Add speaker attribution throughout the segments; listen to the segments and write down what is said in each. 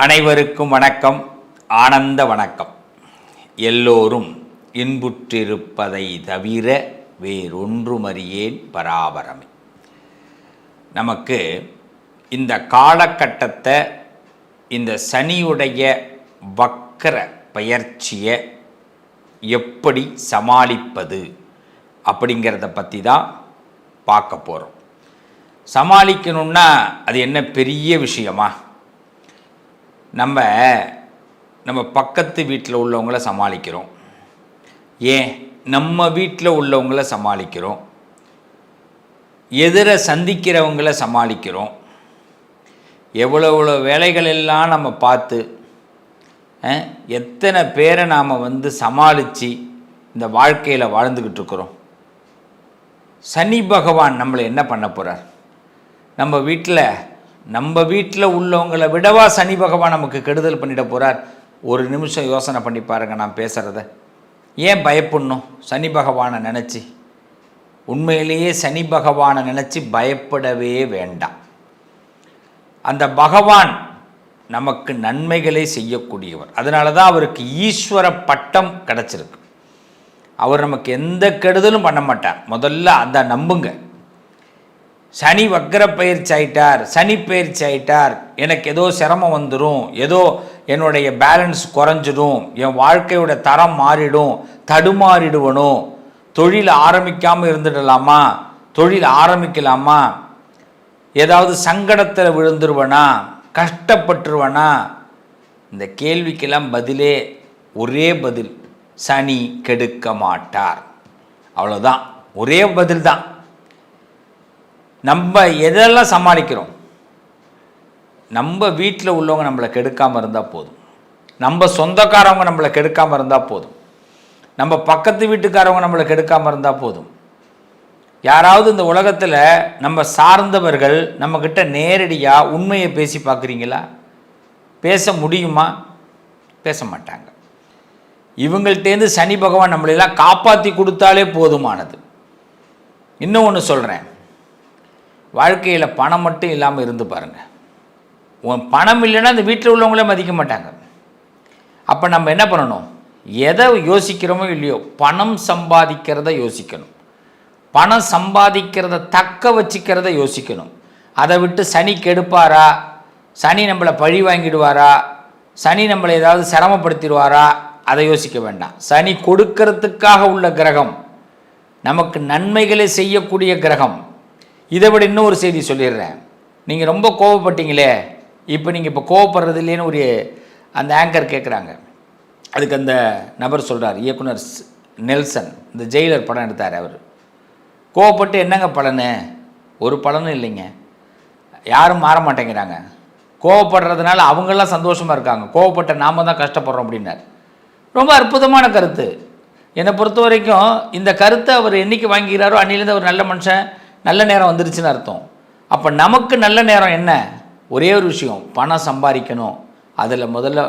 Speaker 1: அனைவருக்கும் வணக்கம். ஆனந்த வணக்கம். எல்லோரும் இன்புற்றிருப்பதை தவிர வேறொன்றுமறியேன் பராபரமே. நமக்கு இந்த காலகட்டத்தை இந்த சனியுடைய வக்கர பயிற்சியை எப்படி சமாளிப்பது அப்படிங்கிறத பற்றி தான் பார்க்க போகிறோம் சமாளிக்கணும்னா அது என்ன பெரிய விஷயமா? நம்ம நம்ம பக்கத்து வீட்டில் உள்ளவங்கள சமாளிக்கிறோம். ஏன்? நம்ம வீட்டில் உள்ளவங்கள சமாளிக்கிறோம். எதிரை சந்திக்கிறவங்கள சமாளிக்கிறோம். எவ்வளோ எவ்வளோ வேலைகள் எல்லாம் நம்ம பார்த்து எத்தனை பேரை நாம் வந்து சமாளித்து இந்த வாழ்க்கையில் வாழ்ந்துக்கிட்டு இருக்கிறோம். சனி பகவான் நம்மளை என்ன பண்ண போகிறார் நம்ம வீட்டில் நம்ம வீட்டில் உள்ளவங்களை விடவா சனி பகவான் நமக்கு கெடுதல் பண்ணிட போகிறார் ஒரு நிமிஷம் யோசனை பண்ணி பாருங்க நான் பேசுகிறத ஏன் பயப்படணும்? சனி பகவானை நினச்சி. உண்மையிலேயே சனி பகவானை நினச்சி பயப்படவே வேண்டாம். அந்த பகவான் நமக்கு நன்மைகளை செய்யக்கூடியவர். அதனால தான் அவருக்கு ஈஸ்வர பட்டம் கிடச்சிருக்கு. அவர் நமக்கு எந்த கெடுதலும் பண்ண மாட்டார். முதல்ல அந்த நம்புங்க. சனி வக்கர பயிற்சி ஆயிட்டார் சனி பயிற்சி ஆயிட்டார். எனக்கு ஏதோ சிரமம் வந்துடும் ஏதோ என்னுடைய பேலன்ஸ் குறைஞ்சிடும் என் வாழ்க்கையோட தரம் மாறிடும் தடுமாறிடுவனும். தொழில் ஆரம்பிக்காமல் இருந்துடலாமா? தொழில் ஆரம்பிக்கலாமா? ஏதாவது சங்கடத்தில் விழுந்துருவனா? கஷ்டப்பட்டுருவனா? இந்த கேள்விக்கெல்லாம் பதிலே ஒரே பதில் சனி கெடுக்க மாட்டார். அவ்வளோதான் ஒரே பதில் தான் நம்ம எதெல்லாம் சமாளிக்கிறோம்? நம்ம வீட்டில் உள்ளவங்க நம்மளை கெடுக்காமல் இருந்தால் போதும். நம்ம சொந்தக்காரவங்க நம்மளை கெடுக்காமல் இருந்தால் போதும். நம்ம பக்கத்து வீட்டுக்காரவங்க நம்மளை கெடுக்காமல் இருந்தால் போதும். யாராவது இந்த உலகத்தில் நம்ம சார்ந்தவர்கள் நம்மக்கிட்ட நேரடியாக உண்மையை பேசி பார்க்குறீங்களா? பேச முடியுமா? பேச மாட்டாங்க. இவங்கள்ட்டேருந்து சனி பகவான் நம்மளெல்லாம் காப்பாற்றி கொடுத்தாலே போதுமானது. இன்னும் ஒன்று சொல்கிறேன் வாழ்க்கையில் பணம் மட்டும் இல்லாமல் இருந்து பாருங்கள் உன் பணம் இல்லைன்னா அந்த வீட்டில் உள்ளவங்களே மதிக்க மாட்டாங்க. அப்போ நம்ம என்ன பண்ணணும்? எதை யோசிக்கிறோமோ இல்லையோ பணம் சம்பாதிக்கிறத யோசிக்கணும். பணம் சம்பாதிக்கிறத தக்க வச்சுக்கிறத யோசிக்கணும். அதை விட்டு சனி கெடுப்பாரா? சனி நம்மளை பழி வாங்கிடுவாரா? சனி நம்மளை ஏதாவது சிரமப்படுத்திடுவாரா? அதை யோசிக்க வேண்டாம். சனி கொடுக்கறதுக்காக உள்ள கிரகம் நமக்கு நன்மைகளை செய்யக்கூடிய கிரகம் இதை விட இன்னொரு செய்தி சொல்லிடுறேன். நீங்கள் ரொம்ப கோவப்பட்டீங்களே இப்போ நீங்கள் இப்போ கோவப்படுறது இல்லைன்னு ஒரு அந்த ஆங்கர் கேட்குறாங்க அதுக்கு அந்த நபர் சொல்கிறார் இயக்குனர் நெல்சன் இந்த ஜெயிலர் படம் எடுத்தார் அவர். கோவப்பட்டு என்னங்க பலனு? ஒரு பலனும் இல்லைங்க. யாரும் மாற மாட்டேங்கிறாங்க. கோவப்படுறதுனால அவங்களாம் சந்தோஷமாக இருக்காங்க. கோவப்பட்ட நாம தான் கஷ்டப்படுறோம் அப்படின்னார். ரொம்ப அற்புதமான கருத்து. என்னை பொறுத்த வரைக்கும் இந்த கருத்தை அவர் என்னைக்கு வாங்கிக்கிறாரோ அன்னிலேருந்து அவர் நல்ல மனுஷன். நல்ல நேரம் வந்துருச்சுன்னு அர்த்தம். அப்போ நமக்கு நல்ல நேரம் என்ன? ஒரே ஒரு விஷயம் பணம் சம்பாதிக்கணும். அதில் முதல்ல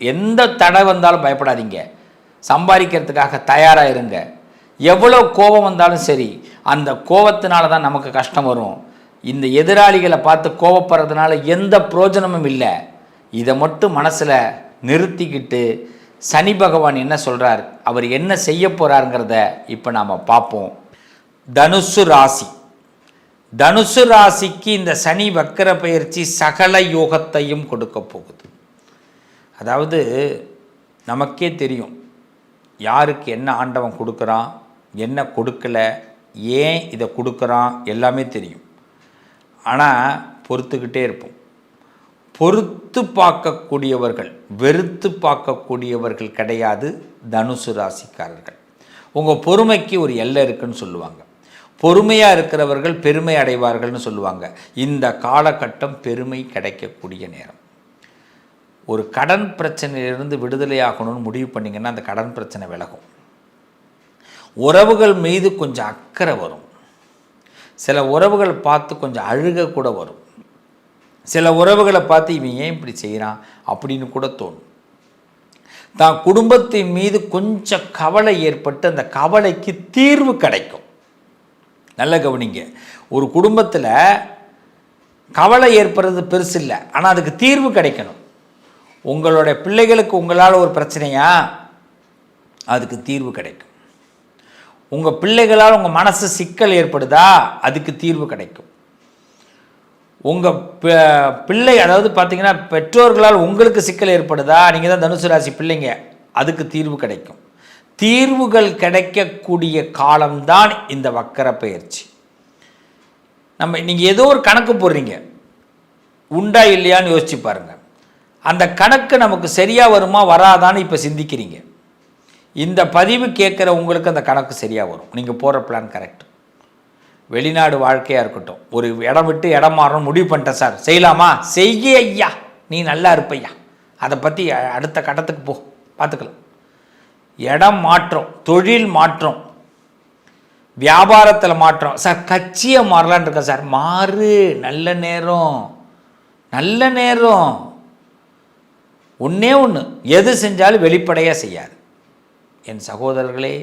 Speaker 1: எந்த தடை வந்தாலும் பயப்படாதீங்க. சம்பாதிக்கிறதுக்காக தயாராக இருங்க. எவ்வளோ கோபம் வந்தாலும் சரி அந்த கோபத்தினால தான் நமக்கு கஷ்டம் வரும். இந்த எதிராளிகளை பார்த்து கோபப்படுறதுனால எந்த பிரயோஜனமும் இல்லை. இதை மட்டும் மனசில் நிறுத்திக்கிட்டு சனி பகவான் என்ன சொல்கிறார் அவர் என்ன செய்ய போகிறாருங்கிறத இப்போ நாம் பார்ப்போம். தனுசு ராசி. தனுசு ராசிக்கு இந்த சனி வக்கர பயிற்சி சகல யோகத்தையும் கொடுக்க போகுது. அதாவது நமக்கே தெரியும் யாருக்கு என்ன ஆண்டவன் கொடுக்குறான் என்ன கொடுக்கல ஏன் இதை கொடுக்குறான் எல்லாமே தெரியும். ஆனால் பொறுத்துக்கிட்டே இருப்போம். பொறுத்து பார்க்கக்கூடியவர்கள் வெறுத்து பார்க்கக்கூடியவர்கள் கிடையாது தனுசு ராசிக்காரர்கள். உங்கள் பொறுமைக்கு ஒரு எல்லை இருக்குன்னு சொல்லுவாங்க. பொறுமையாக இருக்கிறவர்கள் பெருமை அடைவார்கள்னு சொல்லுவாங்க. இந்த காலகட்டம் பெருமை கிடைக்கக்கூடிய நேரம். ஒரு கடன் பிரச்சனையிலிருந்து விடுதலையாகணும்னு முடிவு பண்ணிங்கன்னா அந்த கடன் பிரச்சனை விலகும். உறவுகள் மீது கொஞ்சம் அக்கறை வரும். சில உறவுகள் பார்த்து கொஞ்சம் அழுக கூட வரும். சில உறவுகளை பார்த்து இவன் ஏன் இப்படி செய்கிறான் அப்படின்னு கூட தோணும். தான் குடும்பத்தின் மீது கொஞ்சம் கவலை ஏற்பட்டு அந்த கவலைக்கு தீர்வு கிடைக்கும். நல்ல கவனிங்க. ஒரு குடும்பத்தில் கவலை ஏற்படுறது பெருசு இல்லை. ஆனால் அதுக்கு தீர்வு கிடைக்கணும். உங்களுடைய பிள்ளைகளுக்கு உங்களால் ஒரு பிரச்சனையா? அதுக்கு தீர்வு கிடைக்கும். உங்கள் பிள்ளைகளால் உங்கள் மனசு சிக்கல் ஏற்படுதா? அதுக்கு தீர்வு கிடைக்கும். உங்கள் பிள்ளை அதாவது பார்த்தீங்கன்னா பெற்றோர்களால் உங்களுக்கு சிக்கல் ஏற்படுதா? நீங்கள் தான் தனுசு ராசி பிள்ளைங்க. அதுக்கு தீர்வு கிடைக்கும். தீர்வுகள் கிடைக்கக்கூடிய காலம்தான் இந்த வக்கர பயிற்சி. நம்ம நீங்கள் ஏதோ ஒரு கணக்கு போடுறீங்க. உண்டா இல்லையான்னு யோசிச்சு பாருங்க. அந்த கணக்கு நமக்கு சரியாக வருமா வராதான்னு இப்போ சிந்திக்கிறீங்க. இந்த பதிவு கேட்குற உங்களுக்கு அந்த கணக்கு சரியாக வரும். நீங்கள் போகிற பிளான் கரெக்ட் வெளிநாடு வாழ்க்கையாக இருக்கட்டும். ஒரு இடம் விட்டு இடம் மாறணும் முடிவு பண்ணிட்டேன் சார். செய்யலாமா? செய்ய ஐயா நீ நல்லா இருப்பையா அதை பற்றி அடுத்த கட்டத்துக்கு போ. பார்த்துக்கலாம் இடம் மாற்றம் தொழில் மாற்றம் வியாபாரத்தில் மாற்றம். சார் கட்சியை மாறலான் இருக்கேன் சார். மாறு நல்ல நேரம் நல்ல நேரம். ஒன்றே ஒன்று எது செஞ்சாலும் வெளிப்படையாக செய்யாது. என் சகோதரர்களே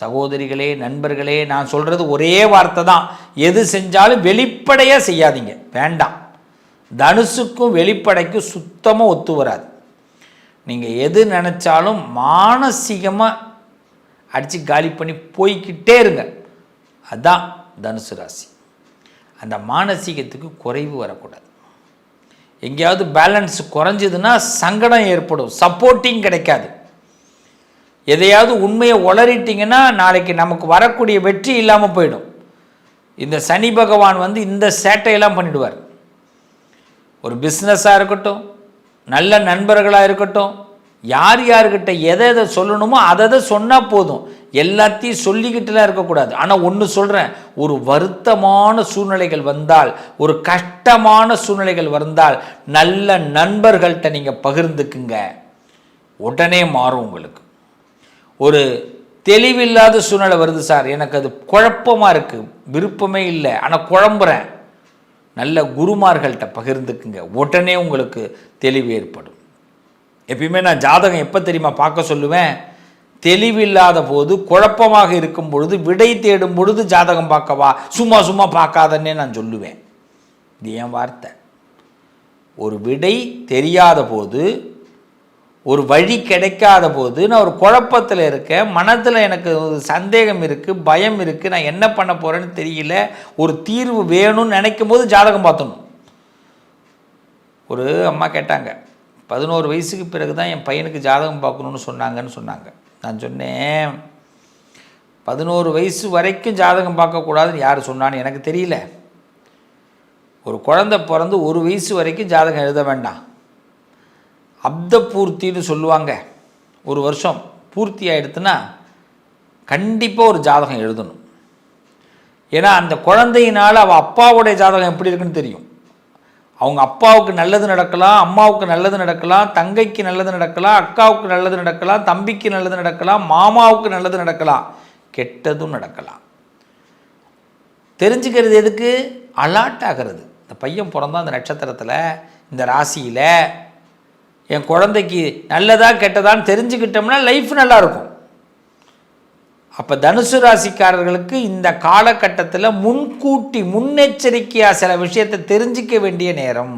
Speaker 1: சகோதரிகளே நண்பர்களே நான் சொல்கிறது ஒரே வார்த்தை தான். எது செஞ்சாலும் வெளிப்படையாக செய்யாதீங்க. வேண்டாம். தனுசுக்கும் வெளிப்படைக்கும் சுத்தமாக ஒத்து வராது. நீங்கள் எது நினச்சாலும் மானசீகமாக அடித்து காலி பண்ணி போய்கிட்டே இருங்க. அதுதான் தனுசு ராசி. அந்த மானசீகத்துக்கு குறைவு வரக்கூடாது. எங்கேயாவது பேலன்ஸ் குறைஞ்சதுன்னா சங்கடம் ஏற்படும். சப்போர்ட்டிங் கிடைக்காது. எதையாவது உண்மையை உளறிட்டிங்கன்னா நாளைக்கு நமக்கு வரக்கூடிய வெற்றி இல்லாமல் போயிடும். இந்த சனி பகவான் வந்து இந்த சேட்டையெல்லாம் பண்ணிடுவார். ஒரு பிஸ்னஸாக இருக்கட்டும் நல்ல நண்பர்களாக இருக்கட்டும் யார் யார்கிட்ட எதை எதை சொல்லணுமோ அதை அதை சொன்னால் போதும். எல்லாத்தையும் சொல்லிக்கிட்டுலாம் இருக்கக்கூடாது. ஆனால் ஒன்று சொல்கிறேன் ஒரு வருத்தமான சூழ்நிலைகள் வந்தால் ஒரு கஷ்டமான சூழ்நிலைகள் வந்தால் நல்ல நண்பர்கள்ட்ட நீங்கள் பகிர்ந்துக்குங்க. உடனே மாறும் உங்களுக்கு. ஒரு தெளிவில்லாத சூழ்நிலை வருது சார். எனக்கு அது குழப்பமாக இருக்குது விருப்பமே இல்லை. ஆனால் குழம்புறேன். நல்ல குருமார்கள்ட்ட பகிர்ந்துக்குங்க. உடனே உங்களுக்கு தெளிவு ஏற்படும். எப்பயுமே நான் ஜாதகம் எப்போ தெரியுமா பார்க்க சொல்லுவேன். தெளிவில்லாத போது குழப்பமாக இருக்கும் பொழுது விடை தேடும் பொழுது ஜாதகம் பார்க்கவா சும்மா சும்மா பார்க்காதன்னே நான் சொல்லுவேன். இது என் வார்த்தை. ஒரு விடை தெரியாத போது ஒரு வழி கிடைக்காத போது நான் ஒரு குழப்பத்தில் இருக்கேன். மனத்தில் எனக்கு ஒரு சந்தேகம் இருக்குது பயம் இருக்குது நான் என்ன பண்ண போகிறேன்னு தெரியல. ஒரு தீர்வு வேணும்னு நினைக்கும் போது ஜாதகம் பார்த்தணும் ஒரு அம்மா கேட்டாங்க பதினோரு வயசுக்கு பிறகு தான் என் பையனுக்கு ஜாதகம் பார்க்கணுன்னு சொன்னாங்கன்னு சொன்னாங்க. நான் சொன்னேன் பதினோரு வயசு வரைக்கும் ஜாதகம் பார்க்கக்கூடாதுன்னு யார் சொன்னான்னு எனக்கு தெரியல. ஒரு குழந்தை பிறந்து ஒரு வயசு வரைக்கும் ஜாதகம் எழுத வேண்டாம். அப்த பூர்த்தின்னு சொல்லுவாங்க. ஒரு வருஷம் பூர்த்தி ஆகிடுத்துன்னா கண்டிப்பாக ஒரு ஜாதகம் எழுதணும். ஏன்னா அந்த குழந்தையினால் அவள் அப்பாவுடைய ஜாதகம் எப்படி இருக்குன்னு தெரியும். அவங்க அப்பாவுக்கு நல்லது நடக்கலாம் அம்மாவுக்கு நல்லது நடக்கலாம் தங்கைக்கு நல்லது நடக்கலாம் அக்காவுக்கு நல்லது நடக்கலாம் தம்பிக்கு நல்லது நடக்கலாம் மாமாவுக்கு நல்லது நடக்கலாம். கெட்டதும் நடக்கலாம். தெரிஞ்சுக்கிறது எதுக்கு? அலாட் ஆகிறது. இந்த பையன் பிறந்தா அந்த நட்சத்திரத்தில் இந்த ராசியில். என் குழந்தைக்கு நல்லதா கெட்டதான்னு தெரிஞ்சுக்கிட்டோம்னா லைஃப் நல்லாயிருக்கும். அப்போ தனுசு ராசிக்காரர்களுக்கு இந்த காலகட்டத்தில் முன்கூட்டி முன்னெச்சரிக்கையாக சில விஷயத்தை தெரிஞ்சிக்க வேண்டிய நேரம்.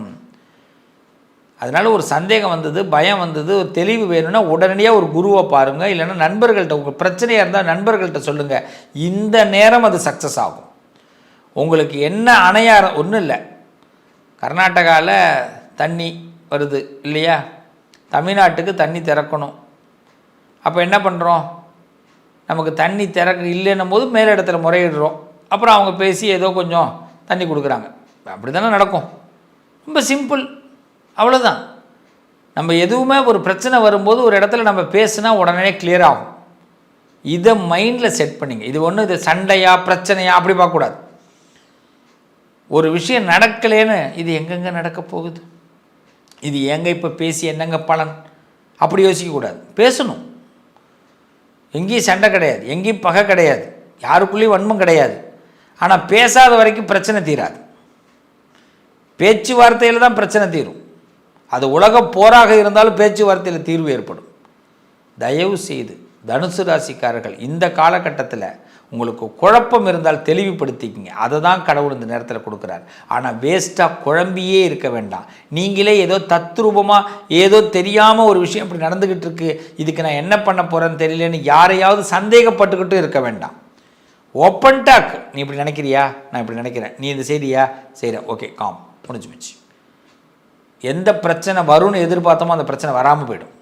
Speaker 1: அதனால் ஒரு சந்தேகம் வந்தது பயம் வந்தது ஒரு தெளிவு வேணும்னா உடனடியாக ஒரு குருவை பாருங்கள் இல்லைன்னா நண்பர்கள்ட்ட உங்கள் பிரச்சனையாக இருந்தால் நண்பர்கள்ட்ட சொல்லுங்கள் இந்த நேரம் அது சக்ஸஸ் ஆகும். உங்களுக்கு என்ன அணையாரம் ஒன்றும் இல்லை. கர்நாடகாவில் தண்ணி வருது இல்லையா? தமிழ்நாட்டுக்கு தண்ணி திறக்கணும். அப்போ என்ன பண்ணுறோம் நமக்கு தண்ணி திறக்க இல்லைன்னும் போது மேலிடத்தில் முறையிடுறோம். அப்புறம் அவங்க பேசி ஏதோ கொஞ்சம் தண்ணி கொடுக்குறாங்க. அப்படி தானே நடக்கும். ரொம்ப சிம்பிள். அவ்வளோதான் நம்ம எதுவுமே ஒரு பிரச்சனை வரும்போது ஒரு இடத்துல நம்ம பேசுனா உடனே கிளியர் ஆகும். இதை மைண்டில் செட் பண்ணிங்க. இது ஒன்றும் இது சண்டையா பிரச்சனையா அப்படி பார்க்கக்கூடாது. ஒரு விஷயம் நடக்கலேன்னு இது எங்கெங்கே நடக்க போகுது? இது ஏங்க இப்போ பேசி என்னங்க பலன்? அப்படி யோசிக்கக்கூடாது பேசணும். எங்கேயும் சண்டை கிடையாது. எங்கேயும் பகை கிடையாது. யாருக்குள்ளேயும் வன்மம் கிடையாது. ஆனால் பேசாத வரைக்கும் பிரச்சனை தீராது. பேச்சுவார்த்தையில் தான் பிரச்சனை தீரும். அது உலக போராக இருந்தாலும் பேச்சுவார்த்தையில் தீர்வு ஏற்படும். தயவு செய்து தனுசு ராசிக்காரர்கள் இந்த காலகட்டத்தில் உங்களுக்கு குழப்பம் இருந்தால் தெளிவுபடுத்திக்கிங்க. அதை தான் கடவுள் இந்த நேரத்தில் கொடுக்குறார். ஆனால் வேஸ்ட்டாக குழம்பியே இருக்க வேண்டாம். நீங்களே ஏதோ தத்ரூபமாக ஏதோ தெரியாமல் ஒரு விஷயம் இப்படி நடந்துக்கிட்டு இருக்கு. இதுக்கு நான் என்ன பண்ண போகிறேன்னு தெரியலன்னு யாரையாவது சந்தேகப்பட்டுக்கிட்டும் இருக்க வேண்டாம். ஓப்பன் டாக் நீ இப்படி நினைக்கிறியா? நான் இப்படி நினைக்கிறேன். நீ இந்த செய்தியா? செய்கிற ஓகே காம் முடிஞ்சு முடிச்சு எந்த பிரச்சனை வரும்னு எதிர்பார்த்தோமோ அந்த பிரச்சனை வராமல் போயிடும்.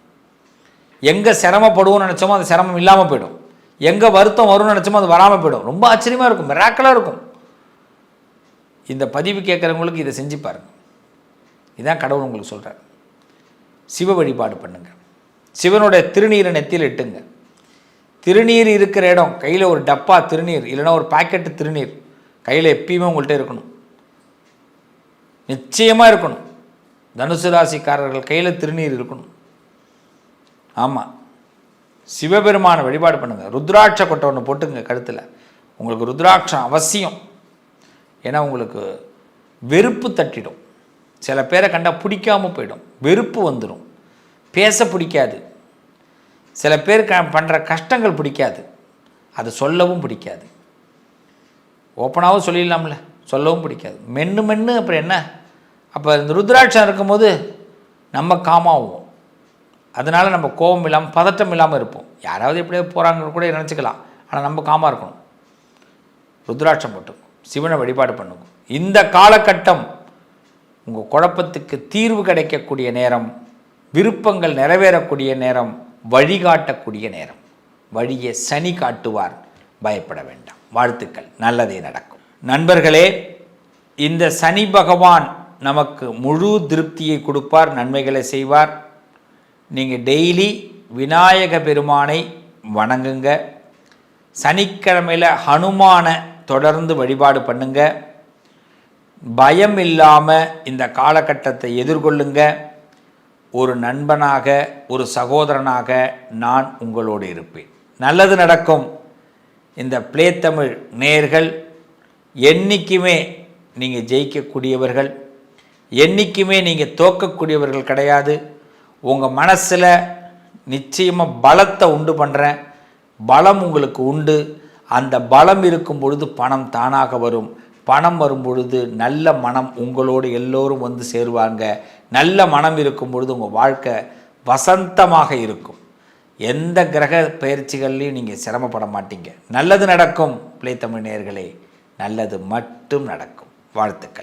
Speaker 1: எங்கே சிரமப்படுவோம்னு நினச்சோமோ அந்த சிரமம் இல்லாமல் போயிடும். எங்கே வருத்தம் வரும்னு நினச்சோமோ அது வராமல் போயிடும். ரொம்ப ஆச்சரியமாக இருக்கும். மிராக்கலாக இருக்கும். இந்த பதிவு கேட்குறவங்களுக்கு இதை செஞ்சு பாருங்கள் இதான் கடவுள் உங்களுக்கு சொல்கிறார் சிவ வழிபாடு பண்ணுங்க. சிவனுடைய திருநீரை நெத்தியில் இட்டுங்க. திருநீர் இருக்கிற இடம் கையில் ஒரு டப்பா திருநீர் இல்லைன்னா ஒரு பாக்கெட்டு திருநீர் கையில் எப்பயுமே உங்கள்கிட்ட இருக்கணும். நிச்சயமாக இருக்கணும். தனுசு ராசிக்காரர்கள் கையில் திருநீர் இருக்கணும். ஆமாம் சிவபெருமானை வழிபாடு பண்ணுங்கள் ருத்ராட்ச கொட்டை ஒன்று போட்டுங்க கழுத்தில். உங்களுக்கு ருத்ராட்சம் அவசியம். ஏன்னா உங்களுக்கு வெறுப்பு தட்டிடும். சில பேரை கண்டால் பிடிக்காம போயிடும். வெறுப்பு வந்துடும் பேச பிடிக்காது. சில பேர் க பண்ணுற கஷ்டங்கள் பிடிக்காது. அது சொல்லவும் பிடிக்காது. ஓப்பனாகவும் சொல்லிடலாம்ல. சொல்லவும் பிடிக்காது. மென்று மென்று அப்புறம் என்ன? அப்போ இந்த ருத்ராட்சம் இருக்கும்போது நம்ம காமாவும். அதனால் நம்ம கோபம் இல்லாமல் பதட்டம் இல்லாமல் இருப்போம். யாராவது எப்படியோ போகிறாங்கன்னு கூட நினச்சிக்கலாம். ஆனால் நம்ம காமாக இருக்கணும். ருத்ராட்சம் போட்டு சிவனை வழிபாடு பண்ணுங்க. இந்த காலகட்டம் உங்கள் குழப்பத்துக்கு தீர்வு கிடைக்கக்கூடிய நேரம் விருப்பங்கள் நிறைவேறக்கூடிய நேரம் வழிகாட்டக்கூடிய நேரம். வழியை சனி காட்டுவார் பயப்பட வேண்டாம். வாழ்த்துக்கள். நல்லதே நடக்கும். நண்பர்களே இந்த சனி பகவான் நமக்கு முழு திருப்தியை கொடுப்பார் நன்மைகளை செய்வார். நீங்கள் டெய்லி விநாயக பெருமானை வணங்குங்க. சனிக்கிழமையில் ஹனுமானை தொடர்ந்து வழிபாடு பண்ணுங்க. பயம் இல்லாமல் இந்த காலகட்டத்தை எதிர்கொள்ளுங்க. ஒரு நண்பனாக ஒரு சகோதரனாக நான் உங்களோடு இருப்பேன். நல்லது நடக்கும். இந்த பிளேத்தமிழ் தமிழ் நேர்கள் என்றைக்குமே நீங்கள் ஜெயிக்கக்கூடியவர்கள். என்றைக்குமே நீங்கள் தோக்கக்கூடியவர்கள் கிடையாது. உங்கள் மனசில் நிச்சயமாக பலத்தை உண்டு பண்ணுறேன் பலம் உங்களுக்கு உண்டு. அந்த பலம் இருக்கும் பொழுது பணம் தானாக வரும். பணம் வரும் பொழுது நல்ல மனம் உங்களோடு எல்லோரும் வந்து சேருவாங்க. நல்ல மனம் இருக்கும் பொழுது உங்கள் வாழ்க்கை வசந்தமாக இருக்கும். எந்த கிரக பயிற்சிகள்லையும் நீங்கள் சிரமப்பட மாட்டீங்க. நல்லது நடக்கும். பிள்ளை தமிழ் நல்லது மட்டும் நடக்கும். வாழ்த்துக்கள்.